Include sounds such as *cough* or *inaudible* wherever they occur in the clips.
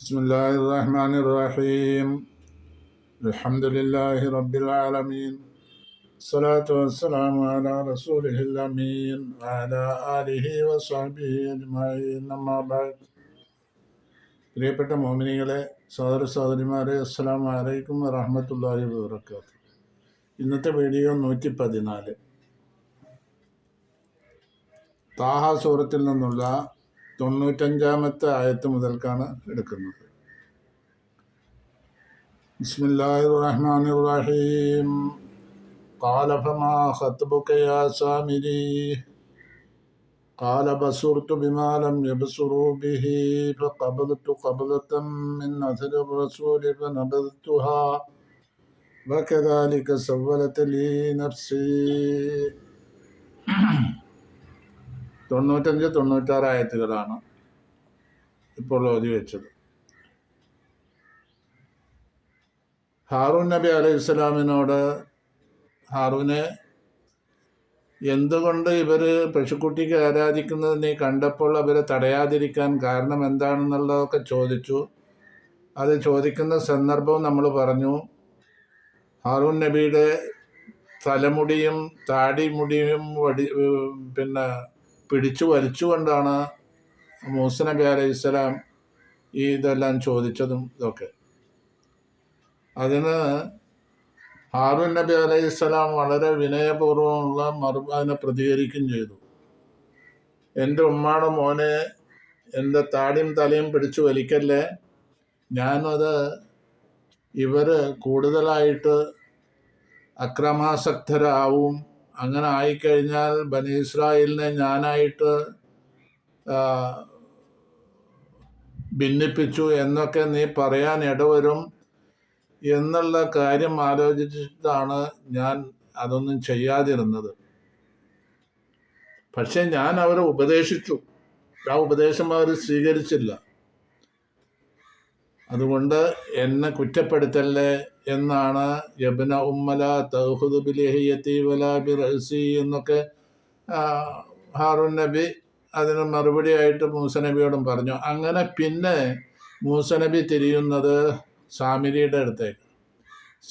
بسم الله الرحمن الرحيم الحمد لله رب العالمين الصلاة والسلام على رسوله الأمين وعلى آله وصحبه أجمعين أما بعد പ്രിയപ്പെട്ട മോമിനികളെ സഹോദര സഹോദരിമാരെ അസ്സലാം വലൈക്കും വറഹമത്തല്ലാഹി വബർക്കാത്തു ഇന്നത്തെ വീഡിയോ നൂറ്റി പതിനാല് താഹ സൂറത്തിൽ നിന്നുള്ള തൊണ്ണൂറ്റഞ്ചാമത്തെ ആയത്ത് മുതൽക്കാണ് എടുക്കുന്നത് ബിസ്മില്ലാഹി റഹ്മാൻ റഹീം قال فما خطبك يا سامري قال بصرت بما لم يبصروا به فقبضت قبضة من أثر الرسول فنبذتها وكذلك سولت لي نفسي തൊണ്ണൂറ്റഞ്ച് തൊണ്ണൂറ്റാറ് ആയത്തുകളാണ് ഇപ്പോൾ ഓതി വെച്ചത്. ഹാറൂൻ നബി അലൈഹി ഇസ്ലാമിനോട് ഹാറൂനെ എന്തുകൊണ്ട് ഇവർ പശുക്കുട്ടിക്ക് ആരാധിക്കുന്നത് നീ കണ്ടപ്പോൾ അവരെ തടയാതിരിക്കാൻ കാരണം എന്താണെന്നുള്ളതൊക്കെ ചോദിച്ചു. അത് ചോദിക്കുന്ന സന്ദർഭവും നമ്മൾ പറഞ്ഞു. ഹാറൂൻ നബിയുടെ തലമുടിയും താടിമുടിയും വടി പിന്നെ പിടിച്ചു വലിച്ചുകൊണ്ടാണ് മൂസ നബി അലൈഹി സ്വലാം ഈ ഇതെല്ലാം ചോദിച്ചതും ഇതൊക്കെ. അതിന് ഹാറൂൻ നബി അലൈഹി സ്വലാം വളരെ വിനയപൂർവമുള്ള മറു അതിനെ പ്രതികരിക്കുകയും ചെയ്തു. എന്റെ ഉമ്മാടെ മോനെ എന്റെ താടിയും തലയും പിടിച്ചു വലിക്കല്ലേ? ഞാനത് ഇവർ കൂടുതലായിട്ട് അക്രമാസക്തരാവും അങ്ങനെ ആയിക്കഴിഞ്ഞാൽ ബനി ഇസ്രായേലിനെ ഞാനായിട്ട് ഭിന്നിപ്പിച്ചു എന്നൊക്കെ നീ പറയാൻ ഇടവരും എന്നുള്ള കാര്യം ആലോചിച്ചിട്ടാണ് ഞാൻ അതൊന്നും ചെയ്യാതിരുന്നത്. പക്ഷെ ഞാൻ അവരെ ഉപദേശിച്ചു. ആ ഉപദേശം അവർ സ്വീകരിച്ചില്ല. അതുകൊണ്ട് എന്നെ കുറ്റപ്പെടുത്തല്ലേ എന്നാണ് യബന ഉമ്മല തൗഹുദ് ബിലിഹിയത്തി വല ബിറസി എന്നൊക്കെ ഹാറൂൻ നബി അതിന് മറുപടിയായിട്ട് മൂസ നബിയോടും പറഞ്ഞു. അങ്ങനെ പിന്നെ മൂസ നബി തിരിയുന്നത് സാമിരിയുടെ അടുത്തേക്ക്.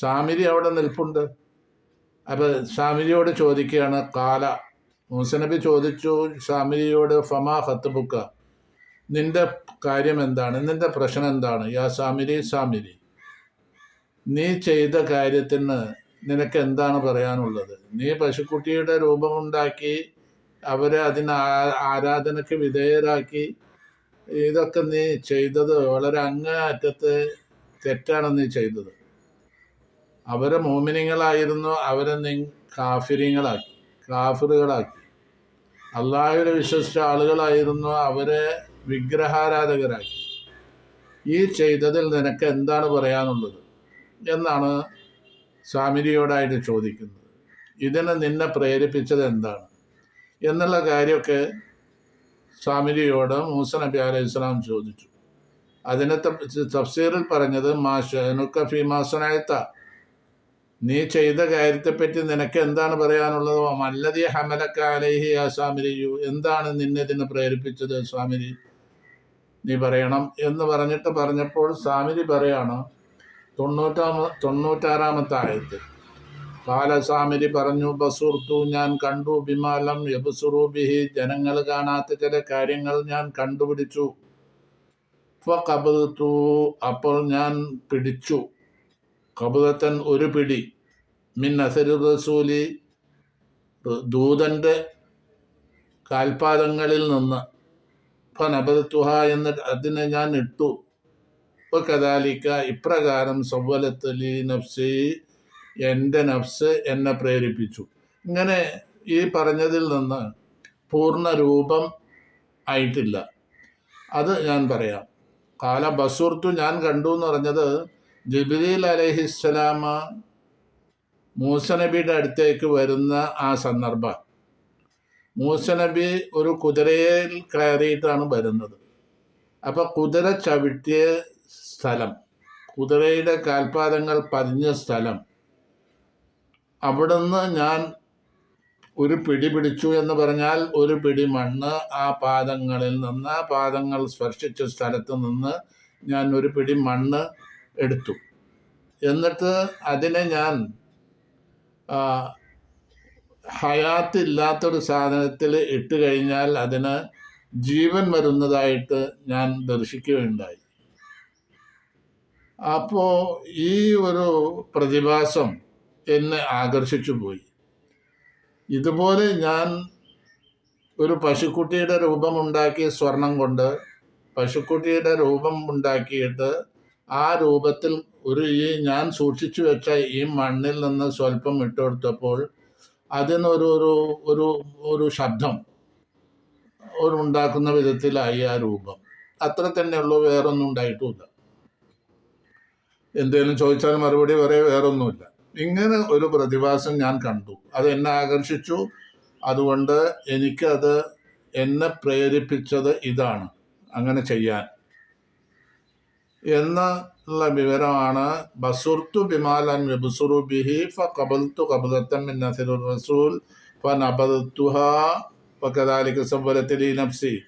സാമിരി അവിടെ നിൽപ്പുണ്ട്. അപ്പോൾ സാമിരിയോട് ചോദിക്കുകയാണ് കാല. മൂസ നബി ചോദിച്ചു സാമിരിയോട് ഫമാ ഹത്തുബുക്ക നിന്റെ കാര്യം എന്താണ്? നിന്റെ പ്രശ്നം എന്താണ്? യാ സാമിരി സാമിരി. നീ ചെയ്ത കാര്യത്തിന് നിനക്ക് എന്താണ് പറയാനുള്ളത്? നീ പശുക്കുട്ടിയുടെ രൂപമുണ്ടാക്കി അവരെ അതിന് ആരാധനയ്ക്ക് വിധേയരാക്കി ഇതൊക്കെ നീ ചെയ്തത് വളരെ അങ്ങേയറ്റത്ത് തെറ്റാണ് നീ ചെയ്തത്. അവരെ മോമിനിങ്ങളായിരുന്നു അവരെ നീ കാഫിരിങ്ങളാക്കി കാഫിറുകളാക്കി. അള്ളാഹുവിനെ വിശ്വസിച്ച ആളുകളായിരുന്നു അവരെ വിഗ്രഹാരാധകരാക്കി. ഈ ചെയ്തതിൽ നിനക്ക് എന്താണ് പറയാനുള്ളത്? എന്നാണ് സ്വാമിജിയോടായിട്ട് ചോദിക്കുന്നത്. ഇതിന് നിന്നെ പ്രേരിപ്പിച്ചത് എന്താണ്? എന്നുള്ള കാര്യമൊക്കെ സ്വാമിജിയോട് മൂസ നബി അലൈഹി ഇസ്ലാം ചോദിച്ചു. അതിനെ തഫ്സീറിൽ പറഞ്ഞത് മാഷനുക്ക മാസനായത്ത നീ ചെയ്ത കാര്യത്തെപ്പറ്റി നിനക്ക് എന്താണ് പറയാനുള്ളത്? മല്ലതി ഹമലക്ക അലൈഹി ആ സ്വാമിരിയു എന്താണ് നിന്നെ ഇതിനെ പ്രേരിപ്പിച്ചത് സ്വാമിരി നീ പറയണം എന്ന് പറഞ്ഞിട്ട് പറഞ്ഞപ്പോൾ സ്വാമിജി പറയാണ് തൊണ്ണൂറ്റാമ തൊണ്ണൂറ്റാറാമത്തെ ആയത്ത്. കാലസ്വാമിരി പറഞ്ഞു ബസൂർത്തു ഞാൻ കണ്ടു. ബിമാലം യബുസുറൂബിഹി ജനങ്ങൾ കാണാത്ത ചില കാര്യങ്ങൾ ഞാൻ കണ്ടുപിടിച്ചു. കബുത്തു അപ്പോൾ ഞാൻ പിടിച്ചു. കബുതത്തൻ ഒരു പിടി. മിൻ അസരു റസൂലി ദൂതന്റെ കാൽപാദങ്ങളിൽ നിന്ന്. ഫനബത്തുഹ എന്ന് അതിനെ ഞാൻ ഇട്ടു. ഇപ്പോൾ കഥാലിക്ക ഇപ്രകാരം സവ്വലത്തലി നഫ്സി എന്റെ നഫ്സ് എന്നെ പ്രേരിപ്പിച്ചു. ഇങ്ങനെ ഈ പറഞ്ഞതിൽ നിന്ന് പൂർണ രൂപം ആയിട്ടില്ല. അത് ഞാൻ പറയാം. കാല ബസൂർത്തു ഞാൻ കണ്ടു എന്ന് പറഞ്ഞത് ജബിലീൽ അലഹിസ്സലാമ മൂസനബിയുടെ അടുത്തേക്ക് വരുന്ന ആ സന്ദർഭം. മൂസനബി ഒരു കുതിരയിൽ കയറിയിട്ടാണ് വരുന്നത്. അപ്പോൾ കുതിര ചവിട്ടിയ സ്ഥലം കുതിരയുടെ കാൽപാദങ്ങൾ പതിഞ്ഞ സ്ഥലം അവിടുന്ന് ഞാൻ ഒരു പിടി പിടിച്ചു എന്ന് പറഞ്ഞാൽ ഒരു പിടി മണ്ണ് ആ പാദങ്ങളിൽ നിന്ന് പാദങ്ങൾ സ്പർശിച്ച സ്ഥലത്ത് നിന്ന് ഞാൻ ഒരു പിടി മണ്ണ് എടുത്തു. എന്നിട്ട് അതിനെ ഞാൻ ആ, ഹയാത്തില്ലാത്തൊരു സാധനത്തിൽ ഇട്ട് കഴിഞ്ഞാൽ അതിന് ജീവൻ വരുന്നതായിട്ട് ഞാൻ ദർശിക്കുകയുണ്ടായി. അപ്പോൾ ഈ ഒരു പ്രതിഭാസം എന്നെ ആകർഷിച്ചു പോയി. ഇതുപോലെ ഞാൻ ഒരു പശുക്കുട്ടിയുടെ രൂപമുണ്ടാക്കി സ്വർണം കൊണ്ട് പശുക്കുട്ടിയുടെ രൂപം ഉണ്ടാക്കിയിട്ട് ആ രൂപത്തിൽ ഒരു ഈ ഞാൻ സൂക്ഷിച്ചു വെച്ച ഈ മണ്ണിൽ നിന്ന് സ്വല്പം ഇട്ടുകൊടുത്തപ്പോൾ അതിനൊരു ഒരു ഒരു ഒരു ശബ്ദം ഒരു ഉണ്ടാക്കുന്ന വിധത്തിലായി ആ രൂപം. അത്ര തന്നെയുള്ളൂ വേറൊന്നും ഉണ്ടായിട്ടുമില്ല എന്തെങ്കിലും ചോദിച്ചാൽ മറുപടി വരെ വേറൊന്നുമില്ല. ഇങ്ങനെ ഒരു പ്രതിഭാസം ഞാൻ കണ്ടു. അത് എന്നെ ആകർഷിച്ചു. അതുകൊണ്ട് എനിക്കത് എന്നെ പ്രേരിപ്പിച്ചത് ഇതാണ്. അങ്ങനെ ചെയ്യാൻ. എന്നുള്ള വിവരമാണ്. ബസുർത്തു ബിമാലൻ വിബുസുറു ബിഹി ഫ കബൽത്തു കബുദത്തൻ മിൻ റസൂൽ ഫ നബദത്തുഹ വക്കതാലിക്ക് സബ്വലത്തിൽ ഈ നഫ്സി.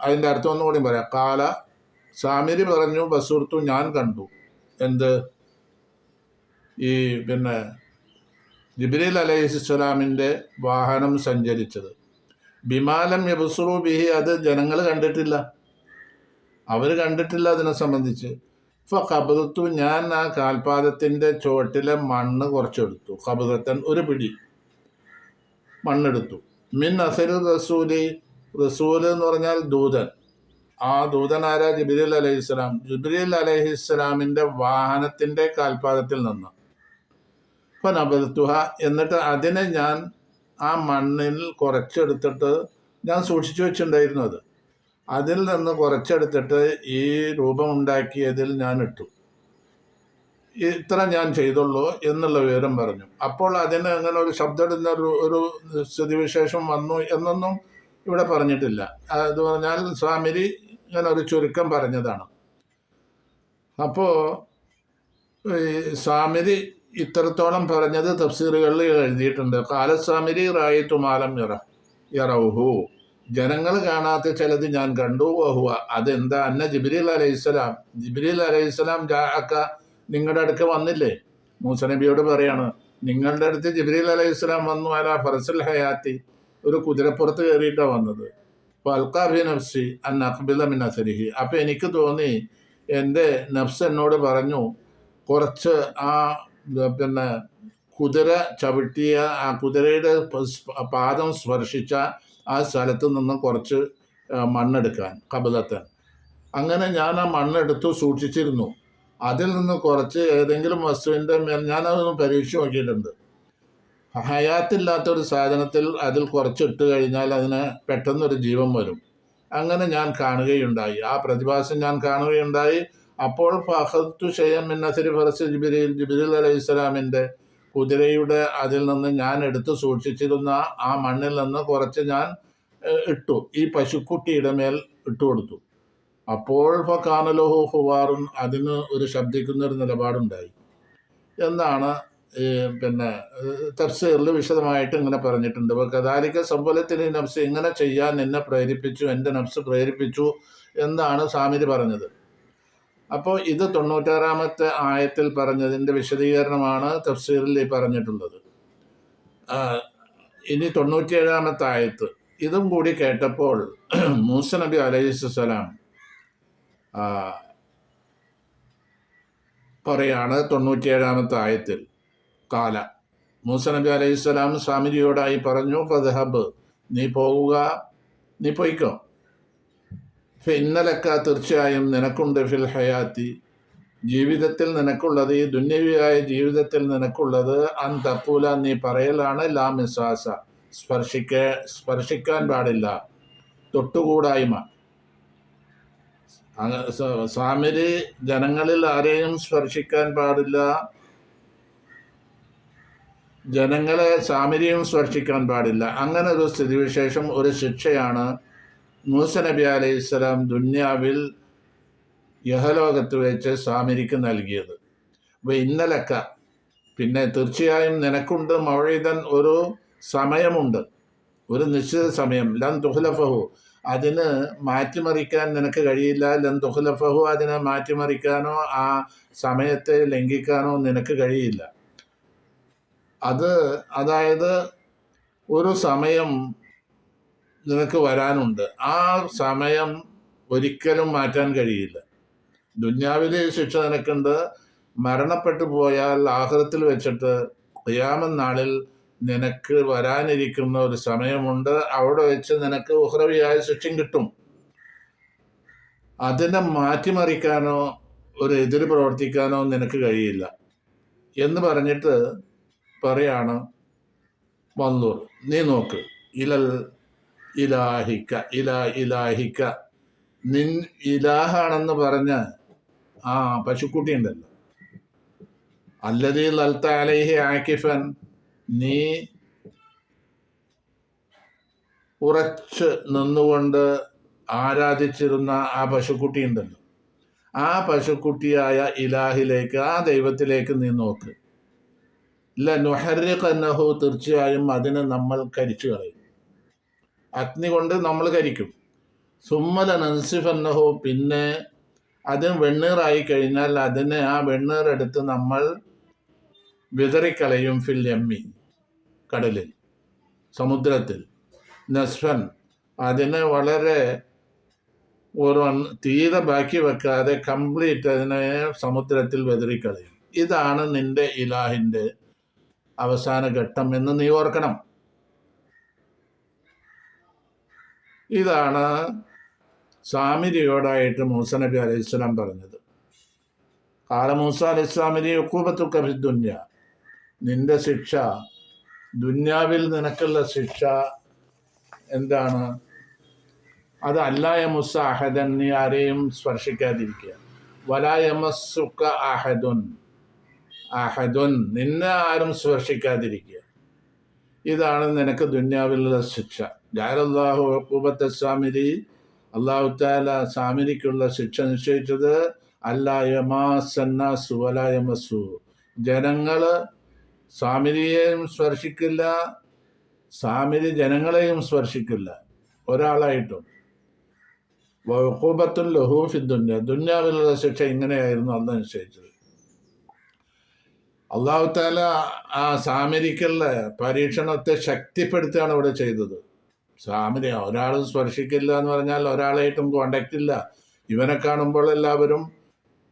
അതിന്റെ അർത്ഥം ഒന്നും കൂടി പറയാം. കാല സാമിരി പറഞ്ഞു ബസുർത്തു ഞാൻ കണ്ടു. എന്ത്? ഈ പിന്നെ ജിബ്രീൽ അലൈഹിസ്സലാമിന്റെ വാഹനം സഞ്ചരിച്ചത്. ബിമാലം യബുസുറു ബിഹി അത് ജനങ്ങൾ കണ്ടിട്ടില്ല. അവർ കണ്ടിട്ടില്ല അതിനെ സംബന്ധിച്ച്. ഇപ്പോൾ കബദത്തു ഞാൻ ആ കാൽപാദത്തിന്റെ ചുവട്ടിലെ മണ്ണ് കുറച്ചെടുത്തു. കബുതത്തൻ ഒരു പിടി മണ്ണെടുത്തു. മിൻ അസരു റസൂലി റസൂൽ എന്ന് പറഞ്ഞാൽ ദൂതൻ. ആ ദൂതൻ ആരാ? ജിബ്രീൽ അലൈഹിസ്സലാം ജിബ്രീൽ അലൈഹിസ്സലാമിന്റെ വാഹനത്തിന്റെ കാൽപാദത്തിൽ നിന്ന്. ഇപ്പം നബത്തുഹ എന്നിട്ട് അതിനെ ഞാൻ ആ മണ്ണിൽ കുറച്ചെടുത്തിട്ട് ഞാൻ സൂക്ഷിച്ചു വെച്ചിട്ടുണ്ടായിരുന്നു അത്. അതിൽ നിന്ന് കുറച്ചെടുത്തിട്ട് ഈ രൂപമുണ്ടാക്കിയതിൽ ഞാൻ ഇട്ടു. ഇത്ര ഞാൻ ചെയ്തുള്ളൂ എന്നുള്ള വിവരം പറഞ്ഞു. അപ്പോൾ അതിന് അങ്ങനെ ഒരു ശബ്ദമിടുന്ന ഒരു ഒരു സ്ഥിതിവിശേഷം വന്നു എന്നൊന്നും ഇവിടെ പറഞ്ഞിട്ടില്ല. അത് പറഞ്ഞാൽ സ്വാമിരി ഇങ്ങനെ ഒരു ചുരുക്കം പറഞ്ഞതാണ്. അപ്പോൾ ഈ സ്വാമിരി ഇത്രത്തോളം പറഞ്ഞത് തഫ്സീറുകളിൽ എഴുതിയിട്ടുണ്ട്. കാലസ്വാമിരി റായി തുമാലം ഇറ ഇറഹു. ജനങ്ങൾ കാണാത്ത ചിലത് ഞാൻ കണ്ടു വഹുവ. അതെന്താ? അന്ന ജിബ്രീൽ അലൈഹിസ്സലാം ജിബ്രീൽ അലൈഹിസ്സലാം ജാഅക്ക നിങ്ങളുടെ അടുക്ക വന്നില്ലേ? മൂസ നബിയോട് പറയാണ് നിങ്ങളുടെ അടുത്ത് ജിബ്രീൽ അലൈഹിസ്സലാം വന്നു അല ഫറസുൽ ഹയാത്തി. ഒരു കുതിരപ്പുറത്ത് കയറിയിട്ടാണ് വന്നത്. അപ്പൊ അൽക്കാബി നഫ്സി അൻ അഖ്ബില മിൻ അസരിഹി. അപ്പോൾ എനിക്ക് തോന്നി എന്റെ നഫ്സ് എന്നോട് പറഞ്ഞു കുറച്ച് ആ പിന്നെ കുതിര ചവിട്ടിയ ആ കുതിരയുടെ പാദം സ്പർശിച്ച ആ സ്ഥലത്ത് നിന്ന് കുറച്ച് മണ്ണെടുക്കാൻ കബലത്തൻ. അങ്ങനെ ഞാൻ ആ മണ്ണെടുത്തു സൂക്ഷിച്ചിരുന്നു. അതിൽ നിന്ന് കുറച്ച് ഏതെങ്കിലും വസ്തുവിന്റെ മേൽ ഞാനതൊന്ന് പരീക്ഷ നോക്കിയിട്ടുണ്ട്. ഹയാത്തില്ലാത്തൊരു സാധനത്തിൽ അതിൽ കുറച്ചിട്ട് കഴിഞ്ഞാൽ അതിന് പെട്ടെന്നൊരു ജീവൻ വരും. അങ്ങനെ ഞാൻ കാണുകയുണ്ടായി. ആ പ്രതിഭാസം ഞാൻ കാണുകയുണ്ടായി. അപ്പോൾ ഫഹത്തു ഷെയ്യം മിന്നസിരി ഫറസ് ജിബിരിൽ ജിബിരിൽ അലൈഹി സ്വലാമിന്റെ കുതിരയുടെ അതിൽ നിന്ന് ഞാൻ എടുത്ത് സൂക്ഷിച്ചിരുന്ന ആ മണ്ണിൽ നിന്ന് കുറച്ച് ഞാൻ ഇട്ടു. ഈ പശുക്കുട്ടിയുടെ മേൽ ഇട്ടു കൊടുത്തു. അപ്പോൾ ഫക്കാനലോഹു ഹുവാറുൻ അതിന് ഒരു ശബ്ദിക്കുന്നൊരു നിലപാടുണ്ടായി. എന്നാണ് പിന്നെ തഫ്സീറിൽ വിശദമായിട്ട് ഇങ്ങനെ പറഞ്ഞിട്ടുണ്ട്. അപ്പോൾ കദാലിക്ക സമ്പലത്തിന് നഫ്സ് ഇങ്ങനെ ചെയ്യാൻ എന്നെ പ്രേരിപ്പിച്ചു എന്റെ നഫ്സ് പ്രേരിപ്പിച്ചു എന്നാണ് സാമിരി പറഞ്ഞത്. അപ്പോൾ ഇത് തൊണ്ണൂറ്റാറാമത്തെ ആയത്തിൽ പറഞ്ഞതിന്റെ വിശദീകരണമാണ് തഫ്സീറിൽ പറഞ്ഞിട്ടുള്ളത്. ഇനി തൊണ്ണൂറ്റിയേഴാമത്തെ ആയത്ത്. ഇതും കൂടി കേട്ടപ്പോൾ *clears throat* മൂസ നബി അലൈഹിസ്സലാം പറയാണ് തൊണ്ണൂറ്റിയേഴാമത്തെ ആയത്തിൽ. കാല മൂസ നബി അലൈഹിസ്സലാം സ്വാമിജിയോടായി പറഞ്ഞു ഫദ്ഹബ് നീ പോവുക നീ പൊയ്ക്കോ. ഇന്നലക്ക തീർച്ചയായും നിനക്കുണ്ട് ഫിൽ ഹയാത്തി. ജീവിതത്തിൽ നിനക്കുള്ളത് ഈ ദുന്യവിയായ ജീവിതത്തിൽ നിനക്കുള്ളത് അൻ തപ്പൂല നീ പറയലാണ് ലാ മിസാസ. സ്പർശിക്ക സ്പർശിക്കാൻ പാടില്ല. തൊട്ടുകൂടായ്മ. അങ്ങ- സ- സ്വാമിര് ജനങ്ങളിൽ ആരെയും സ്പർശിക്കാൻ പാടില്ല. ജനങ്ങളെ സാമിരിയും സ്പർശിക്കാൻ പാടില്ല. അങ്ങനെ ഒരു സ്ഥിതിവിശേഷം ഒരു ശിക്ഷയാണ് മൂസ നബി അലൈഹി സ്വലാം ദുന്യാവിൽ യഹലോകത്ത് വെച്ച് സ്വാമിരിക്ക് നൽകിയത്. അപ്പോൾ ഇന്നലക്ക. പിന്നെ തീർച്ചയായും നിനക്കുണ്ട് മൗഴീതൻ ഒരു സമയമുണ്ട്. ഒരു നിശ്ചിത സമയം. ലൻ തുഹ്ലഫഹു. അതിന് മാറ്റിമറിക്കാൻ നിനക്ക് കഴിയില്ല. ലന്തുഹുലഫഹു അതിനെ മാറ്റിമറിക്കാനോ ആ സമയത്തെ ലംഘിക്കാനോ നിനക്ക് കഴിയില്ല. അത് അതായത് ഒരു സമയം നിനക്ക് വരാനുണ്ട്. ആ സമയം ഒരിക്കലും മാറ്റാൻ കഴിയില്ല. ദുന്യാവിലെ ശിക്ഷ നിനക്കുണ്ട്. മരണപ്പെട്ടു പോയാൽ ആഹൃത്തിൽ വെച്ചിട്ട് ഖിയാമൻ നാളിൽ നിനക്ക് വരാനിരിക്കുന്ന ഒരു സമയമുണ്ട്. അവിടെ വെച്ച് നിനക്ക് ഉഹ്രവിയായ ശിക്ഷം കിട്ടും. അതിനെ മാറ്റിമറിക്കാനോ ഒരു എതിര് പ്രവർത്തിക്കാനോ നിനക്ക് കഴിയില്ല. എന്ന് പറഞ്ഞിട്ട് പറയാണ് വന്നൂർ നീ നോക്ക്. ഇലൽ ഇലാഹിക്ക ഇല ഇലാഹിക്ക. നിൻ ഇലാഹാണെന്ന് പറഞ്ഞ ആ പശുക്കുട്ടി ഉണ്ടല്ലോ അല്ലതീ ലൽത്ത അലൈഹി ആക്കിഫൻ നീ ഉറച്ച് നിന്നുകൊണ്ട് ആരാധിച്ചിരുന്ന ആ പശുക്കുട്ടി ഉണ്ടല്ലോ ആ പശുക്കുട്ടിയായ ഇലാഹിലേക്ക് ആ ദൈവത്തിലേക്ക് നീ നോക്ക്. ഇല്ല നുഹരിഖന്നഹു തീർച്ചയായും അതിനെ നമ്മൾ കരിച്ചു കളയും. അഗ്നി കൊണ്ട് നമ്മൾ കരിക്കും. സുമ്മല നൻസിഫന്നഹോ പിന്നെ അത് വെണ്ണീറായി കഴിഞ്ഞാൽ അതിനെ ആ വെണ്ണീറെടുത്ത് നമ്മൾ വിതറിക്കളയും ഫിൽ എമ്മി കടലിൽ സമുദ്രത്തിൽ. നസ്ഫൻ അതിനെ വളരെ ഒരു തീരെ ബാക്കി വെക്കാതെ കംപ്ലീറ്റ് അതിനെ സമുദ്രത്തിൽ വെതറിക്കളയും. ഇതാണ് നിന്റെ ഇലാഹിന്റെ അവസാന ഘട്ടം എന്ന് നീ ഓർക്കണം. ഇതാണ് സാമിരിയോടായിട്ട് മൂസ നബി അലൈഹി സ്വലാം പറഞ്ഞത്. കാല മൂസ അലൈഹി സ്വലാമിരി ഒക്കൂപത്തുക്ക ദുന്യ. നിന്റെ ശിക്ഷ ദുന്യാവിൽ നിനക്കുള്ള ശിക്ഷ എന്താണ്? അത് അല്ലായ മുസ അഹദൻ നീ ആരെയും സ്പർശിക്കാതിരിക്കുക. വലായമസുക്ക അഹദുൻ. അഹദുൻ നിന്നെ ആരും സ്പർശിക്കാതിരിക്കുക. ഇതാണ് നിനക്ക് ദുന്യാവിലുള്ള ശിക്ഷ. ജാലല്ലാഹു അക്കൂബത്ത് സാമിരി അള്ളാഹു താല സാമിരിക്കുള്ള ശിക്ഷ നിശ്ചയിച്ചത് അല്ലായമാസു വലായമസു ജനങ്ങൾ സാമിരിയെയും സ്പർശിക്കില്ല സാമിരി ജനങ്ങളെയും സ്പർശിക്കില്ല ഒരാളായിട്ടും. വഹൂബത്തുൽ ലഹൂഫി ദുന്യ. ദുന്യാവിലുള്ള ശിക്ഷ ഇങ്ങനെയായിരുന്നു അന്ന് നിശ്ചയിച്ചത്. അള്ളാഹു താല ആ സാമരിക്കുള്ള പരീക്ഷണത്തെ ശക്തിപ്പെടുത്തുകയാണ് ഇവിടെ ചെയ്തത്. സാമരി ഒരാളും സ്പർശിക്കില്ല എന്ന് പറഞ്ഞാൽ ഒരാളായിട്ടും കോണ്ടാക്ട് ഇല്ല. ഇവനെ കാണുമ്പോൾ എല്ലാവരും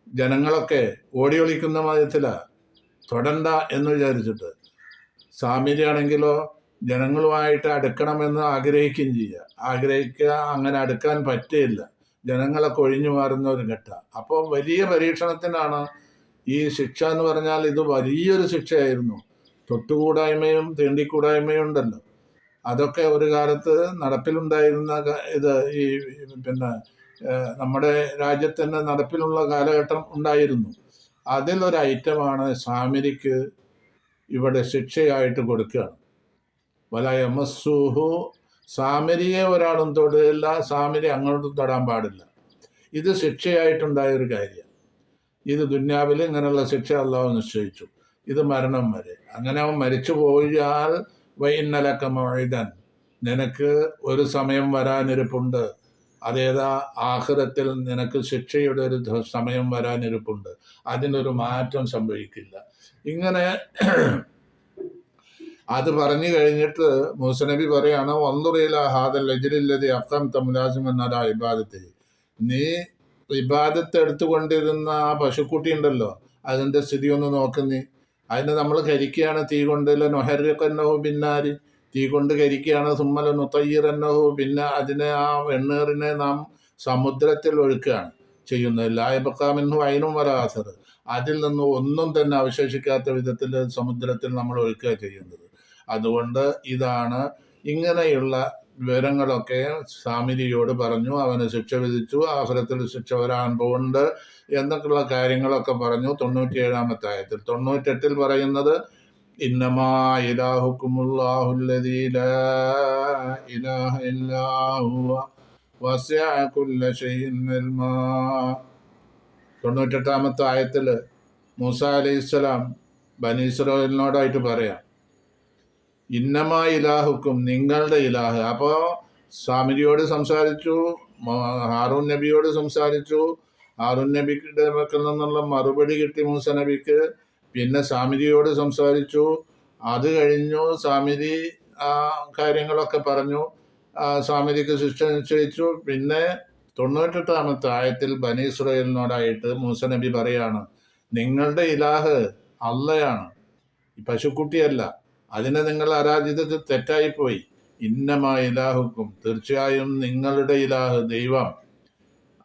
ജനങ്ങളൊക്കെ ഓടി ഒളിക്കുന്ന മതത്തിലാണ് തൊടണ്ട എന്ന് വിചാരിച്ചിട്ട്. സാമിരിയാണെങ്കിലോ ജനങ്ങളുമായിട്ട് അടുക്കണമെന്ന് ആഗ്രഹിക്കുകയും ചെയ്യുക ആഗ്രഹിക്കുക അങ്ങനെ അടുക്കാൻ പറ്റില്ല ജനങ്ങളൊക്കെ ഒഴിഞ്ഞു മാറുന്ന ഒരു ഘട്ട. അപ്പോൾ വലിയ പരീക്ഷണത്തിനാണ് ഈ ശിക്ഷ എന്ന് പറഞ്ഞാൽ ഇത് വലിയൊരു ശിക്ഷയായിരുന്നു. തൊട്ടുകൂടായ്മയും തീണ്ടിക്കൂടായ്മയും ഉണ്ടല്ലോ. അതൊക്കെ ഒരു കാലത്ത് നടപ്പിലുണ്ടായിരുന്ന ഇത് ഈ പിന്നെ നമ്മുടെ രാജ്യത്തിന്റെ നടപ്പിലുള്ള കാലഘട്ടം ഉണ്ടായിരുന്നു. അതിലൊരു ഐറ്റമാണ് സാമിരിക്ക് ഇവിടെ ശിക്ഷയായിട്ട് കൊടുക്കുകയാണ്. വലയമസ്സുഹു സാമരിയെ ഒരാളും തൊടില്ല സാമരി അങ്ങോട്ടും തൊടാൻ പാടില്ല. ഇത് ശിക്ഷയായിട്ടുണ്ടായ ഒരു കാര്യം ഇത് ദുന്യാവിൽ ഇങ്ങനെയുള്ള ശിക്ഷ അള്ളാഹു നിശ്ചയിച്ചു. ഇത് മരണം വരെ. അങ്ങനെ അവൻ മരിച്ചു പോയാൽ വൈന്നലക്ക മൊഴിതൻ നിനക്ക് ഒരു സമയം വരാനിരിപ്പുണ്ട്. അതേതാ ആഹൃതത്തിൽ നിനക്ക് ശിക്ഷയുടെ ഒരു സമയം വരാനിരിപ്പുണ്ട്. അതിനൊരു മാറ്റം സംഭവിക്കില്ല. ഇങ്ങനെ അത് പറഞ്ഞു കഴിഞ്ഞിട്ട് മൂസനബി പറയാണ് വന്നുറിയില ഹാദൽ ലജിലില്ലതി അക്കം തമുലാസും എന്നാലാ ഇബാദത്തിൽ നീ ഇബാദത്ത് എടുത്തുകൊണ്ടിരുന്ന ആ പശുക്കുട്ടി ഉണ്ടല്ലോ അതിന്റെ സ്ഥിതി ഒന്ന് നോക്കുന്നീ അതിനെ നമ്മൾ കരിക്കുകയാണ്. തീ കൊണ്ട് നൊഹരക്കന്നഹു പിന്നാരി. തീ കൊണ്ട് കരിക്കുകയാണ്. സുമ്മല നുത്തയ്യറന്നഹു പിന്നെ അതിനെ ആ വെണ്ണീറിനെ നാം സമുദ്രത്തിൽ ഒഴുക്കുകയാണ് ചെയ്യുന്നത്. ലായബക്കാമിന്നു അയിനും വരാസർ അതിൽ നിന്ന് ഒന്നും തന്നെ അവശേഷിക്കാത്ത വിധത്തിൽ സമുദ്രത്തിൽ നമ്മൾ ഒഴുക്കുക ചെയ്യുന്നത്. അതുകൊണ്ട് ഇതാണ് ഇങ്ങനെയുള്ള വിവരങ്ങളൊക്കെ സാമിരിയോട് പറഞ്ഞു അവന് ശിക്ഷ വിധിച്ചു ആഹ്ലത്തിൽ ശിക്ഷ വരാൻ പോകുന്നുണ്ട് എന്നൊക്കെയുള്ള കാര്യങ്ങളൊക്കെ പറഞ്ഞു തൊണ്ണൂറ്റിയേഴാമത്തെ ആയത്തിൽ തൊണ്ണൂറ്റെട്ടിൽ പറയുന്നത് ഇന്നമാ ഇലാഹുക്കുമുല്ലാഹുല്ലദീ ഇലാഹ ഇല്ലാ ഹുവ വസിഅ കുല്ല ഷൈഇൻ ഇൽമാ തൊണ്ണൂറ്റെട്ടാമത്തെ ആയത്തിൽ മൂസ അലൈഹിസ്സലാം ബനീസ്രോയിലിനോടായിട്ട് പറയാം ഇന്നമാ ഇലാഹുക്കും നിങ്ങളുടെ ഇലാഹ്. അപ്പോൾ സ്വാമിജിയോട് സംസാരിച്ചു ഹാറൂൻ നബിയോട് സംസാരിച്ചു. ഹാറൂൻ നബിയുടെ പക്കൽ നിന്നുള്ള മറുപടി കിട്ടി മൂസ നബിക്ക്. പിന്നെ സ്വാമിജിയോട് സംസാരിച്ചു. അത് കഴിഞ്ഞു സ്വാമിജി ആ കാര്യങ്ങളൊക്കെ പറഞ്ഞു. സ്വാമിജിക്ക് ശിക്ഷ നിശ്ചയിച്ചു. പിന്നെ തൊണ്ണൂറ്റെട്ടാമത്തെ ആയത്തിൽ ബനി ഇസ്രയേലിനോടായിട്ട് മൂസ നബി പറയാണ് നിങ്ങളുടെ ഇലാഹ് അള്ളയാണ്. ഈ പശുക്കുട്ടിയല്ല. അതിനെ നിങ്ങൾ ആരാധിച്ചത് തെറ്റായിപ്പോയി. ഇന്നമാ ഇലാഹുക്കും തീർച്ചയായും നിങ്ങളുടെ ഇലാഹ് ദൈവം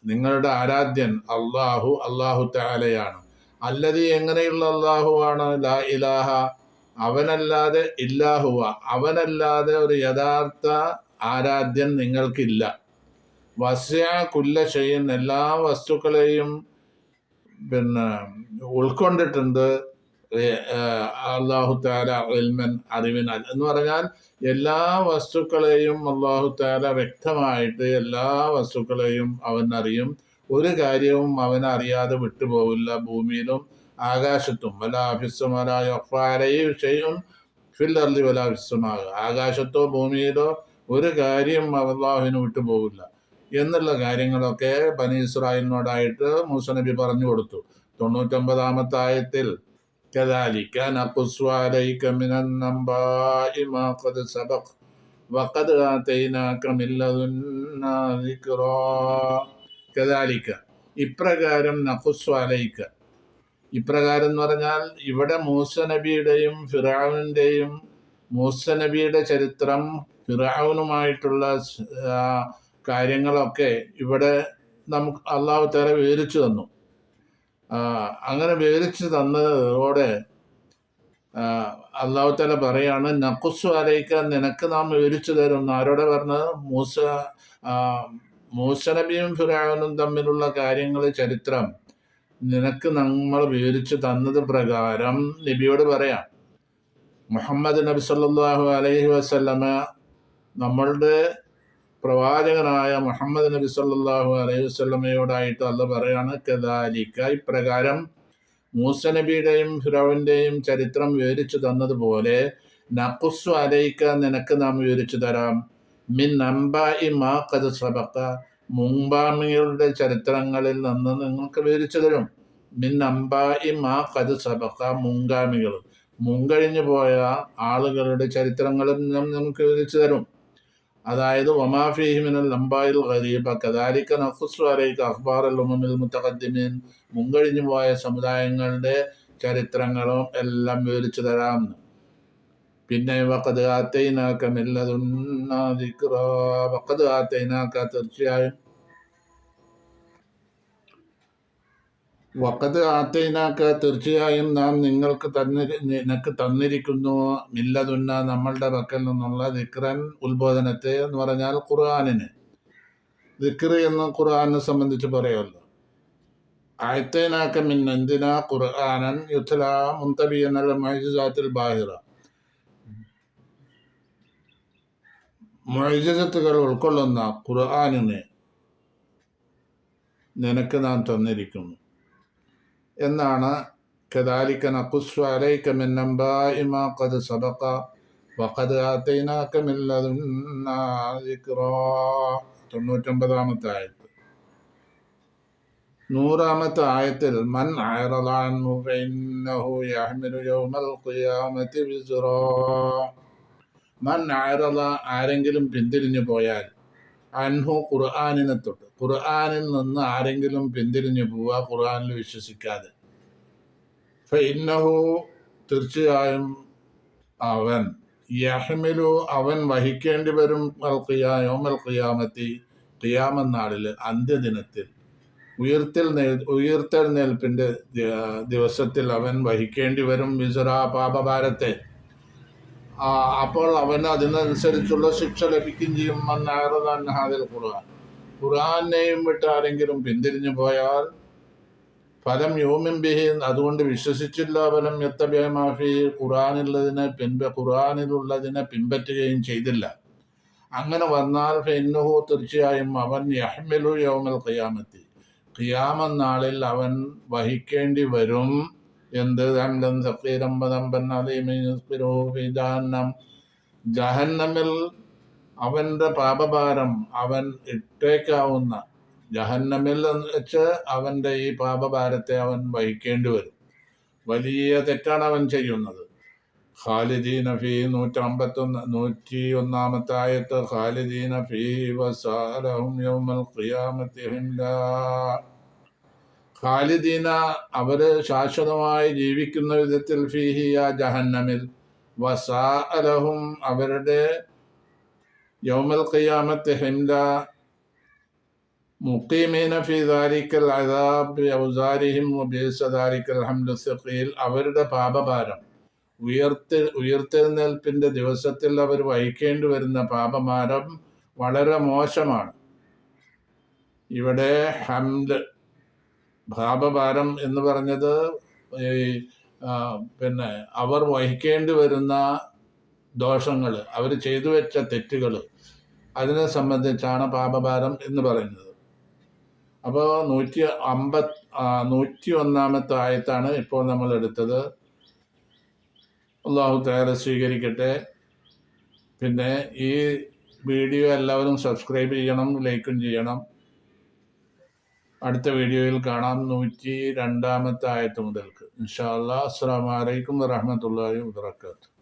നിങ്ങളുടെ ആരാധ്യൻ അള്ളാഹു അള്ളാഹു താലയാണ് അല്ലതി എങ്ങനെയുള്ള അള്ളാഹു ആണ്? ലാ ഇലാഹ അവനല്ലാതെ ഇല്ലാഹുവ അവനല്ലാതെ ഒരു യഥാർത്ഥ ആരാധ്യൻ നിങ്ങൾക്കില്ല. വസ്യ കുല്ല ചെയ്യുന്ന എല്ലാ വസ്തുക്കളെയും പിന്നെ ഉൾക്കൊണ്ടിട്ടുണ്ട്. അള്ളാഹു താല ഇൽമൻ അറിവിനാൽ. എന്ന് പറഞ്ഞാൽ എല്ലാ വസ്തുക്കളെയും അള്ളാഹു താല വ്യക്തമായിട്ട് എല്ലാ വസ്തുക്കളെയും അവൻ അറിയും. ഒരു കാര്യവും അവൻ അറിയാതെ വിട്ടുപോകില്ല ഭൂമിയിലും ആകാശത്തും. അഫാരയും ചെയ്യും ഫില്ലർലി വല്ല അഭിസ്വമാകുക ആകാശത്തോ ഭൂമിയിലോ ഒരു കാര്യം അള്ളാഹുവിന് വിട്ടുപോകില്ല എന്നുള്ള കാര്യങ്ങളൊക്കെ ബനി ഇസ്രായേലിനോടായിട്ട് മൂസ നബി പറഞ്ഞു കൊടുത്തു. തൊണ്ണൂറ്റൊമ്പതാമത്തെ ആയത്തിൽ كذلك نقص عليك من النباء ما قد سبق وقد آتيناك من لدنا ذكرا كذلك ഇപ്രകാരം നഖുസ് അലൈക്ക ഇപ്രകാരം എന്ന് പറഞ്ഞാൽ ഇവിടെ മൂസ നബിയുടെയും ഫിറാവിൻ്റെയും മൂസ നബിയുടെ ചരിത്രം ഫിറാവുനുമായിട്ടുള്ള സ്- ആ, കാര്യങ്ങളൊക്കെ ഇവിടെ നമുക്ക് അള്ളാഹു തല വിവരിച്ചു തന്നു ആ, അങ്ങനെ വിവരിച്ചു തന്നതോടെ അള്ളാഹു തല പറയാണ് നക്കുസു അലയിക്ക നിനക്ക് നാം വിവരിച്ചു തരും. ആരോടെ പറഞ്ഞത്? മൂസ മൂസ നബിയും ഫിറാവനും തമ്മിലുള്ള കാര്യങ്ങൾ ചരിത്രം. നിനക്ക് നമ്മൾ വിവരിച്ചു തന്നത് പ്രകാരം നബിയോട് പറയാം. മുഹമ്മദ് നബി സല്ലാഹു അലൈഹി വസല്ലമ നമ്മളുടെ പ്രവാചകനായ മുഹമ്മദ് നബി സല്ലാഹു അലൈഹി വസല്ലമയോടായിട്ട് അല്ല പറയാണ് കദാലിക്ക. ഇപ്രകാരം മൂസ നബിയുടെയും ചരിത്രം വിവരിച്ചു തന്നതുപോലെ നഖുസ്സു അലൈക്ക നിനക്ക് നാം വിവരിച്ചു തരാം. മിൻ നമ്പായി മാ കത് സബക്ക മുമ്പാമികളുടെ ചരിത്രങ്ങളിൽ നിന്ന് നിങ്ങൾക്ക് വിവരിച്ചു തരും. മിൻ നമ്പായി മാ കത് സബക്ക മുങ്കാമികൾ മുൻകഴിഞ്ഞു പോയ ആളുകളുടെ ചരിത്രങ്ങളും നമുക്ക് വിവരിച്ചു തരും. അതായത് വമാഫിഹിമിനൽ ലംബായിൽ ഖരീബ കദാലിക്ക നഖുസ്സു അലൈക്ക് അഖ്ബാർ അൽ ഉമമിൽ മുത്തഖദ്ദിമീൻ മുൻകഴിഞ്ഞു പോയ സമുദായങ്ങളുടെ ചരിത്രങ്ങളും എല്ലാം വിവരിച്ചു തരാം. പിന്നെ വക്കത് ആത്തൈനാക്ക മില്ലതുന്ന ദിക്റ ആത്തൈനാക്ക തീർച്ചയായും വഖദ് ആത്തൈനാക്ക തീർച്ചയായും നാം നിങ്ങൾക്ക് തന്നി നിനക്ക് തന്നിരിക്കുന്നു മില്ലതുന്ന നമ്മളുടെ പക്കൽ നിന്നുള്ള ദിക്റൻ ഉത്ബോധനത്തെ എന്ന് പറഞ്ഞാൽ ഖുർആാനിന്. ദിക്ർ എന്ന് ഖുർആാനെ സംബന്ധിച്ച് പറയുമല്ലോ. ആയത്തേനാക്ക മിൻ ഖുർആാനൻ യുദ്ധല മുന്തബി എന്നുള്ള മൈജാത്തിൽ ബാഹിറ. മൈജത്തുകൾ ഉൾക്കൊള്ളുന്ന ഖുർആാനിനെ നിനക്ക് നാം തന്നിരിക്കുന്നു. എന്നാണ് كذلك نقص عليك من أنباء ما قد سبق وقد آتيناك من لدنا ذكرا തൊണ്ണൂറ്റൊമ്പതാമത്തെ ആയത്ത് നൂറാമത്തെ ആയത്തിൽ മൻ അയറദ അൻഹു ഫഇന്നഹു യഹ്മിലു യൗമൽ ഖിയാമത്തി വിസ്റാ മൻ അയറദ ആരെങ്കിലും പിന്തിരിഞ്ഞു പോയാൽ അൻഹു ഖുർആാനിനെ തൊട്ട് ഖുർആാനിൽ നിന്ന് ആരെങ്കിലും പിന്തിരിഞ്ഞു പോവുക ഖുർആാനിൽ വിശ്വസിക്കാതെ. ഫഇന്നഹു തീർച്ചയായും അവൻ യഹ്മിലു അവൻ വഹിക്കേണ്ടി വരും യോമൽ ഖിയാമത്തി ഖിയാമ നാളിൽ അന്ത്യദിനത്തിൽ. ഉയർത്തിൽ ഉയർത്തെഴുന്നേൽപ്പിന്റെ ദി- ദിവസത്തിൽ അവൻ വഹിക്കേണ്ടി വരും വിസുറ പാപഭാരത്തെ. അപ്പോൾ അവന് അതിനനുസരിച്ചുള്ള ശിക്ഷ ലഭിക്കുകയും ചെയ്യും. എന്നായിരുന്നു ഖുർആൻ. ഖുർആനെയും വിട്ട് ആരെങ്കിലും പിന്തിരിഞ്ഞു പോയാൽ ഫലം യോമിൻ ബിഹി അതുകൊണ്ട് വിശ്വസിച്ചില്ല ഫലം എത്തബേമാഫി ഖുറാനുള്ളതിനെ പിൻപ ഖുറാനിലുള്ളതിനെ പിൻപറ്റുകയും ചെയ്തില്ല. അങ്ങനെ വന്നാൽ ഫെന്നുഹു തീർച്ചയായും അവൻ യഹ്മിലു യോമൽ ഖിയാമത്തി. ഖിയാമ നാളിൽ അവൻ വഹിക്കേണ്ടി വരും. എന്ത്? ദണ്ഡം സക്കീരം പദം ജഹന്നം. ജഹന്നമിൽ അവന്റെ പാപഭാരം അവൻ ഇട്ടേക്കാവുന്ന ജഹന്നമിൽ വെച്ച് അവന്റെ ഈ പാപഭാരത്തെ അവൻ വഹിക്കേണ്ടി വരും. വലിയ തെറ്റാണ് അവൻ ചെയ്യുന്നത്. ഖാലിദീന നഫി നൂറ്റമ്പത്തൊന്ന് നൂറ്റി ഒന്നാമത്തെ ആയത്ത് ഖാലിദീന ഫീ വസാലഹും യൗമൽ ഖാലിദീന അവർ ശാശ്വതമായി ജീവിക്കുന്ന വിധത്തിൽ ഫീഹിയ ജഹന്നമിൽ വസാ അലഹും അവരുടെ യൗമൽ ഖിയാമത്ത് ഹിംല മുക്കീമീന ഫി ദാരിക്കൽ അദാബ് ഔസാരിഹിം വബീസ ദാരിക്കൽ ഹംലു സഖീൽ. അവരുടെ പാപഭാരം ഉയർത്തി ഉയർത്തെഴുന്നേൽപ്പിന്റെ ദിവസത്തിൽ അവർ വഹിക്കേണ്ടി വരുന്ന പാപഭാരം വളരെ മോശമാണ്. ഇവിടെ ഹംൽ പാപഭാരം എന്ന് പറഞ്ഞത് ഈ പിന്നെ അവർ വഹിക്കേണ്ടി വരുന്ന ദോഷങ്ങൾ അവർ ചെയ്തു വെച്ച തെറ്റുകൾ അതിനെ സംബന്ധിച്ചാണ് പാപഭാരം എന്ന് പറയുന്നത്. അപ്പോൾ നൂറ്റി അമ്പത് നൂറ്റി ഒന്നാമത്തെ ആയത്താണ് ഇപ്പോൾ നമ്മൾ എടുത്തത്. അള്ളാഹു തയ്യാറ സ്വീകരിക്കട്ടെ. പിന്നെ ഈ വീഡിയോ എല്ലാവരും സബ്സ്ക്രൈബ് ചെയ്യണം ലൈക്കും ചെയ്യണം. അടുത്ത വീഡിയോയിൽ കാണാം. നൂറ്റി രണ്ടാമത്തെ ആയത്ത് മുതൽക്ക്. ഇൻഷാ അല്ലാ അസ്സാം വലൈക്കും വറഹമത്തല്ലാഹി വാത്തു